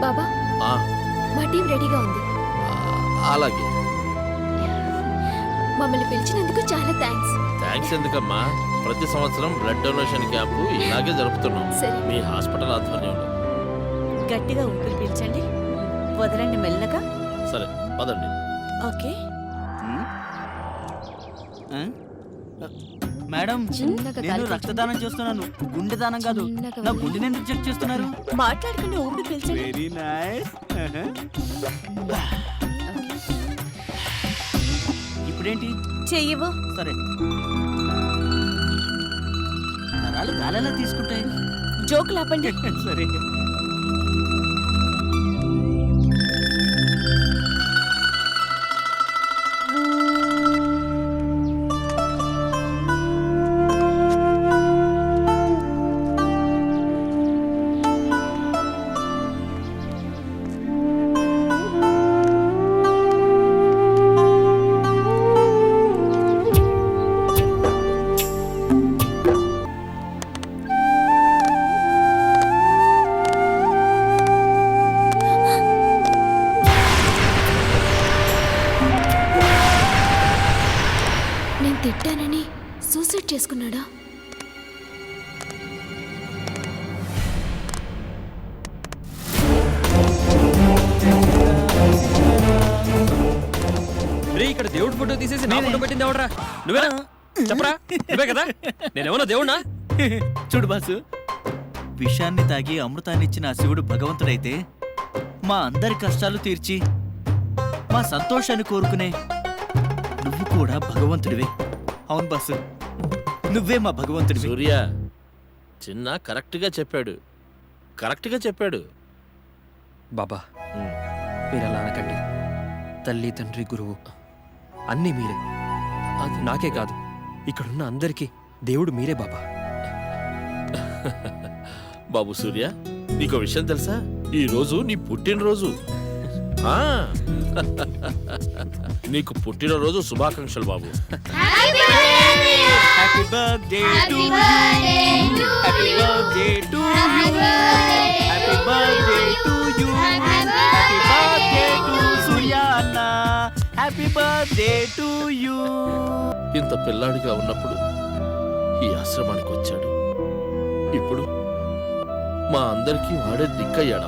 బాబా ఆ, మా టీం రెడీగా ఉంది. ఆ, అలాగే. మమ్మల్ని పిలిచినందుకు చాలా థ్యాంక్స్. థ్యాంక్స్ ఎందుకమ్మా? ప్రతి సంవత్సరం బ్లడ్ డొనేషన్ క్యాంపు ఇలాగే జరుపుతున్నాం. సరే. మీ హాస్పిటల్ ఆధ్వర్యంలో. గట్టిగా ఊపిరి పీల్చండి. వదలండి మెల్లగా. సరే పదండి. ఓకే? మేడం చిన్నగా నేను రక్తదానం చేస్తున్నాను. గుండె దానం కాదు. చిన్నగా నా. గుండెని ఎందుకు చెక్ చేస్తున్నారు. మాట్లాడకుండా ఊపిరి పీల్చండి. వెరీ నైస్ ఇప్పుడేంటి? చెయ్యవు. సరే. నరాలు గాలెలా తీసుకుంటాయి? జోకులు ఆపండి. సరే. నేను తిట్టానని సూసైడ్ చేసుకున్నాడా? ఇక్కడ దేవుడి ఫోటో తీసేసి నా ఫోటో పెట్టింది ఎవడరా? నువ్వేనా? చెప్పరా? నువ్వే కదా? నేనేమన్నా దేవుణ్ణా? చూడు బాసు విషాన్ని తాగి అమృతాన్ని ఇచ్చిన ఆ శివుడు భగవంతుడైతే మా అందరి కష్టాలు తీర్చి మా సంతోషాన్ని కోరుకునే నువ్వు కూడా భగవంతుడివే. అవును బాసు. నువ్వే మా భగవంతుడివి. సూర్య చిన్న కరెక్ట్గా చెప్పాడు. కరెక్ట్గా చెప్పాడు. బాబా. మీరు అలా అనకండి. తల్లి తండ్రి గురువు అన్నీ మీరే. అది. నాకే కాదు ఇక్కడున్న అందరికీ దేవుడు మీరే బాబా. బాబు సూర్య నీకు విషయం తెలుసా? ఈ రోజు నీ పుట్టినరోజు. ఆ. నీకు పుట్టినరోజు శుభాకాంక్షలు బాబు. Happy birthday to happy birthday to happy birthday to you happy birthday to Surya అన్న హ్యాపీ బర్త్డే టు యు ఇంత పిల్లాడిగా ఉన్నప్పుడు ఈ ఆశ్రమానికి వచ్చాడు. ఇప్పుడు మా అందరికీ వాడే దిక్కయ్యాడు.